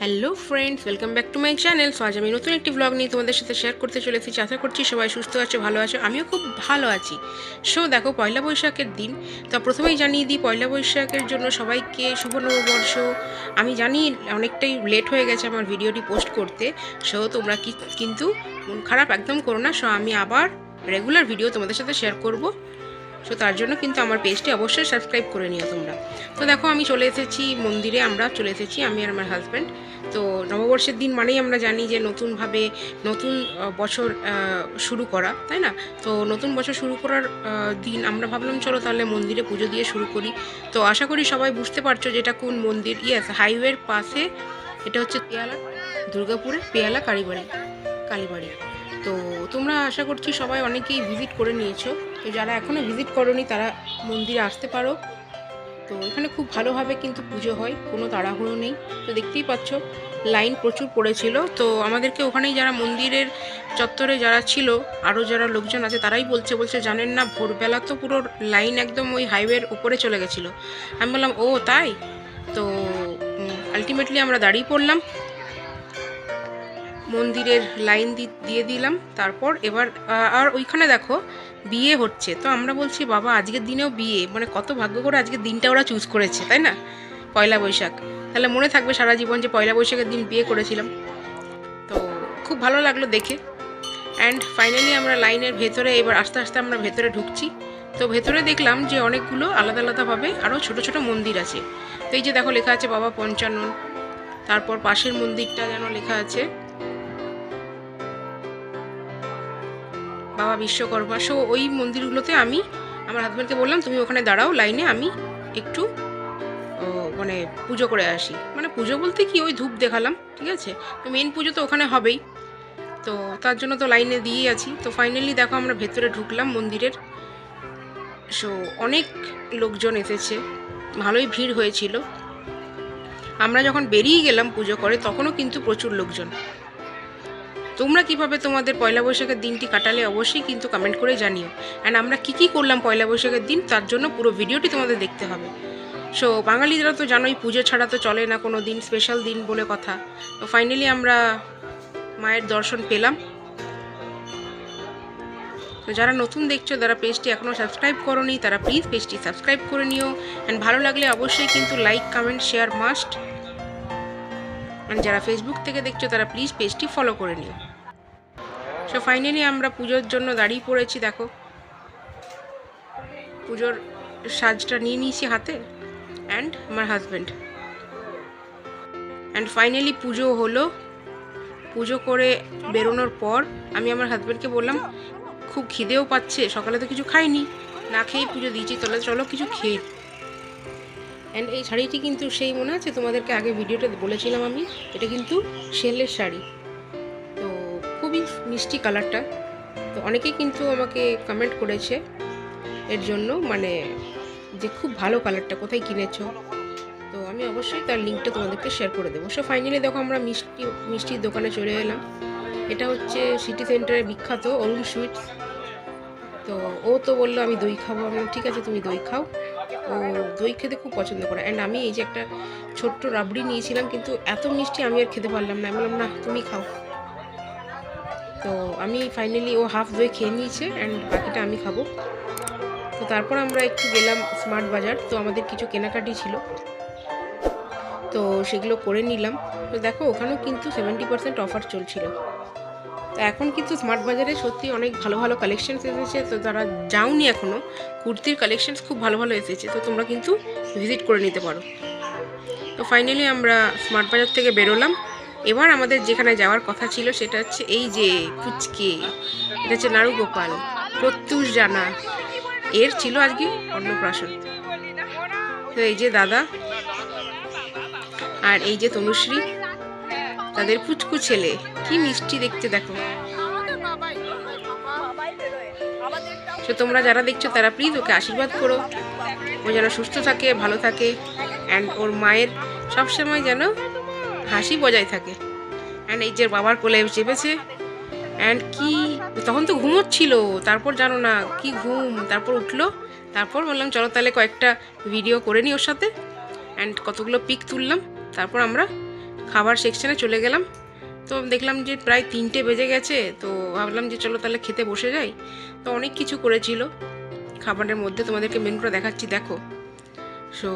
Hello friends welcome back to my channel so আজ আমি নতুন একটি ব্লগ নিয়ে তোমাদের সাথে শেয়ার করতে চলে এসেছি আশা করছি সবাই সুস্থ আছো, ভালো আছো। আমিও খুব ভালো আছি। সো দেখো, পয়লা বৈশাখের দিন। তো, প্রথমেই জানিয়ে দিই, পয়লা বৈশাখের জন্য সবাইকে শুভ নববর্ষ। আমি জানি অনেকটাই লেট হয়ে গেছে আমার ভিডিওটি পোস্ট করতে। সো তোমরা কি কিন্তু মন খারাপ একদম করো না। সো আমি আবার রেগুলার ভিডিও তোমাদের সাথে শেয়ার করব। সো তার জন্য কিন্তু আমার পেজটি অবশ্যই সাবস্ক্রাইব করে নিও তোমরা। তো দেখো, আমি চলে এসেছি মন্দিরে, আমরা চলে এসেছি, আমি আর আমার হাজব্যান্ড তো নববর্ষের দিন মানেই আমরা জানি যে নতুনভাবে নতুন বছর শুরু করা, তাই না? তো নতুন বছর শুরু করার দিন, আমরা ভাবলাম চলো তাহলে মন্দিরে পুজো দিয়ে শুরু করি। তো আশা করি সবাই বুঝতে পারছ যেটা কোন মন্দির। ইয়েস হাইওয়ের পাশে, এটা হচ্ছে পেয়ালা, দুর্গাপুরের পেয়ালা, কালীবাড়ি কালীবাড়ি। তো তোমরা আশা করছি সবাই অনেকেই ভিজিট করে নিয়েছো। তো যারা এখনও ভিজিট করনি, তারা মন্দিরে আসতে পারো। তো এখানে খুব ভালোভাবে কিন্তু পুজো হয়, কোনো তাড়াহুড়ো নেই। তো দেখতেই পাচ্ছ, লাইন প্রচুর পড়েছিল। তো আমাদেরকে ওখানেই যারা মন্দিরের চত্বরে যারা ছিল, আরও যারা লোকজন আছে, তারাই বলছে বলছে, জানেন না, ভোরবেলা তো পুরো লাইন একদম ওই হাইওয়ের উপরে চলে গেছিল। আমি বললাম, ও, তাই? তো আলটিমেটলি আমরা দাঁড়িয়ে পড়লাম। মন্দিরের লাইন দিয়ে দিলাম, তারপর এবার আর ওইখানে দেখো, বিয়ে হচ্ছে। তো আমরা বলছি, বাবা, আজকের দিনেও বিয়ে। মানে কত ভাগ্য করে আজকের দিনটা ওরা চুজ করেছে, তাই না? পয়লা বৈশাখ। তাহলে মনে থাকবে সারা জীবন যে পয়লা বৈশাখের দিন বিয়ে করেছিলাম। তো খুব ভালো লাগল দেখে। অ্যান্ড ফাইনালি আমরা লাইনের ভেতরে, এবার আস্তে আস্তে আমরা ভেতরে ঢুকছি। তো ভেতরে দেখলাম যে অনেকগুলো আলাদা আলাদাভাবে আরও ছোট ছোট মন্দির আছে। তো এই যে দেখো লেখা আছে বাবা পঞ্চানন, তারপর পাশের মন্দিরটা যেন লেখা আছে বাবা বিশ্বকর্মা। সো ওই মন্দিরগুলোতে আমি, আমার হাজব্যান্ডকে বললাম, তুমি ওখানে দাঁড়াও লাইনে আমি একটু মানে পুজো করে আসি। মানে পুজো বলতে কি? ওই ধূপ দেখালাম, ঠিক আছে? তো মেন পুজো তো ওখানে হবেই। তো তার জন্য তো লাইনে দিয়েই আছি। তো ফাইনালি দেখো আমরা ভেতরে ঢুকলাম মন্দিরের। সো অনেক লোকজন এসেছে। ভালোই ভিড় হয়েছিল। আমরা যখন বেরিয়ে গেলাম পুজো করে, তখনও কিন্তু প্রচুর লোকজন। তোমরা কীভাবে তোমাদের পয়লা বৈশাখের দিনটি কাটালে অবশ্যই কিন্তু কমেন্ট করে জানিও। অ্যান্ড আমরা কি কি করলাম পয়লা বৈশাখের দিন, তার জন্য পুরো ভিডিওটি তোমাদের দেখতে হবে। সো বাঙালিরা তো জানোই, পুজো ছাড়া তো চলে না কোনো দিন স্পেশাল দিন বলে কথা। তো ফাইনালি আমরা মায়ের দর্শন পেলাম। তো যারা নতুন দেখছ, যারা পেজটি এখনও সাবস্ক্রাইব করোনি, তারা প্লিজ পেজটি সাবস্ক্রাইব করে নিও। অ্যান্ড ভালো লাগলে অবশ্যই কিন্তু like comment share must and যারা ফেসবুক থেকে দেখছ, তারা প্লিজ পেজটি ফলো করে নিও। সো ফাইনালি আমরা পুজোর জন্য দাঁড়িয়ে পড়েছি, দেখো। পুজোর সাজটা নিয়ে নিয়েছি হাতে অ্যান্ড আমার হাজব্যান্ড অ্যান্ড ফাইনালি পুজো হলো। পুজো করে বেরোনোর পর আমি আমার হাজব্যান্ডকে বললাম, খুব খিদেও পাচ্ছে, সকালে তো কিছু খাইনি। না খেয়েই পুজো দিয়েছি, তাহলে চলো কিছু খেয়ে অ্যান্ড এই শাড়িটি কিন্তু সেই মনে আছে? তোমাদেরকে আগে ভিডিওটা বলেছিলাম আমি, এটা কিন্তু শেলের শাড়ি। তো খুবই মিষ্টি কালারটা। তো অনেকেই কিন্তু আমাকে কমেন্ট করেছে এর জন্য মানে যে খুব ভালো কালারটা, কোথায় কিনেছো? তো আমি অবশ্যই তার লিঙ্কটা তোমাদেরকে শেয়ার করে দেবো। সো ফাইনালি দেখো আমরা মিষ্টি মিষ্টির দোকানে চলে এলাম। এটা হচ্ছে সিটি সেন্টারের বিখ্যাত অরুণ সুইটস তো ও তো বলল, আমি দই খাব। আমি ঠিক আছে, তুমি দই খাও। ও, দই খেতে খুব পছন্দ করে। অ্যান্ড আমি এই যে একটা ছোট্ট রাবড়ি নিয়েছিলাম, কিন্তু এত মিষ্টি আমি আর খেতে পারলাম না। আমি বললাম না তুমি খাও। তো আমি ফাইনালি ও হাফ দই খেয়ে নিয়েছে অ্যান্ড বাকিটা আমি খাব। তো তারপর আমরা একটু গেলাম স্মার্ট বাজার, তো আমাদের কিছু কেনাকাটি ছিল। তো সেগুলো করে নিলাম। তো দেখো, ওখানেও কিন্তু সেভেন্টি পার্সেন্ট অফার চলছিল। তো এখন কিন্তু স্মার্ট বাজারে সত্যি অনেক ভালো ভালো কালেকশনস এসেছে। তো যারা যাওনি এখনও কুর্তির কালেকশনস খুব ভালো ভালো এসেছে। তো তোমরা কিন্তু ভিজিট করে নিতে পারো। তো ফাইনালি আমরা স্মার্ট বাজার থেকে বেরোলাম। এবার আমাদের যেখানে যাওয়ার কথা ছিল সেটা হচ্ছে এই যে পুচকে এটা হচ্ছে নাড়ু গোপাল প্রত্যুষ জানা। এর ছিল আজকে অন্নপ্রাশন। তো এই যে দাদা আর এই যে তনুশ্রী তাদের পুচকু ছেলে। কি মিষ্টি দেখতে দেখো। তো তোমরা যারা দেখছ, তারা প্লিজ ওকে আশীর্বাদ করো। ও যেন সুস্থ থাকে, ভালো থাকে অ্যান্ড ওর মায়ের সবসময় যেন হাসি বজায় থাকে। অ্যান্ড এই যে বাবার কোলে চেপেছে অ্যান্ড কি, তখন তো ঘুমোচ্ছিল, তারপর জানো না কি ঘুম, তারপর উঠল, তারপর বললাম, চলো তাহলে কয়েকটা ভিডিও করে নিই ওর সাথে অ্যান্ড কতগুলো পিক তুললাম, তারপর আমরা খাবার সেকশনে চলে গেলাম। তো দেখলাম যে প্রায় তিনটে বেজে গেছে, তো ভাবলাম যে চলো তাহলে খেতে বসে যাই। তো অনেক কিছু করেছিল। খাবারের মধ্যে তোমাদেরকে মেনুটা দেখাচ্ছি, দেখো। সো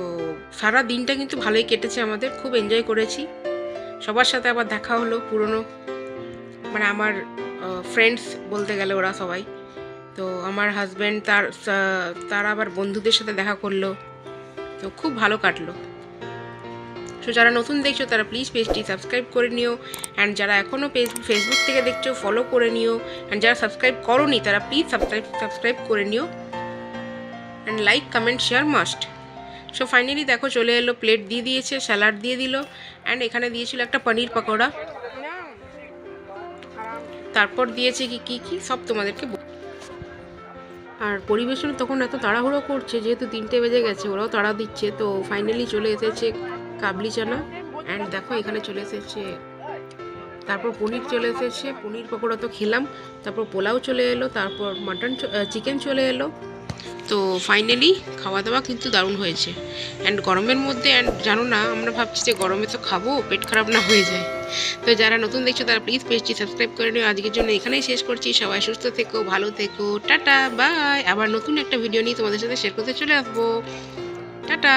সারা দিনটা কিন্তু ভালোই কেটেছে আমাদের, খুব এনজয় করেছি। সবার সাথে আবার দেখা হলো, পুরনো। মানে আমার ফ্রেন্ডস বলতে গেলে ওরা সবাই। তো আমার হাজব্যান্ড তার তার আবার বন্ধুদের সাথে দেখা করল। তো খুব ভালো কাটলো। সো যারা নতুন দেখছ, তারা প্লিজ পেজটি সাবস্ক্রাইব করে নিও। অ্যান্ড যারা এখনও পেজ ফেসবুক থেকে দেখছ ফলো করে নিও। অ্যান্ড যারা সাবস্ক্রাইব করোনি, তারা প্লিজ সাবস্ক্রাইব সাবস্ক্রাইব করে নিও। And like comment share must so finally দেখো, চলে এলো প্লেট দিয়ে দিয়েছে স্যালাড দিয়ে দিল। অ্যান্ড এখানে দিয়েছিল একটা পনির পকোড়া। তারপর দিয়েছে কি কি কি? সব তোমাদেরকে আর পরিবেশন তখন এত তাড়াহুড়ো করছে, যেহেতু তিনটে বেজে গেছে, ওরাও তাড়া দিচ্ছে। তো ফাইনালি চলে এসেছে কাবলি চানা। অ্যান্ড দেখো, এখানে চলে এসেছে। তারপর পনির চলে এসেছে। পনির পকোড়া তো খেলাম। তারপর পোলাও চলে এলো। তারপর মাটন চিকেন চলে এলো। তো ফাইনালি খাওয়া দাওয়া কিন্তু দারুণ হয়েছে। অ্যান্ড গরমের মধ্যে অ্যান্ড জানো না, আমরা ভাবছি যে গরমে তো খাব, পেট খারাপ না হয়ে যায়। তো যারা নতুন দেখছ, তারা প্লিজ পেজটি সাবস্ক্রাইব করে নিও। আজকের জন্য এখানেই শেষ করছি। সবাই সুস্থ থেকো, ভালো থেকো। টাটা বাই আবার নতুন একটা ভিডিও নিয়ে তোমাদের সাথে শেয়ার করতে চলে আসব। টাটা!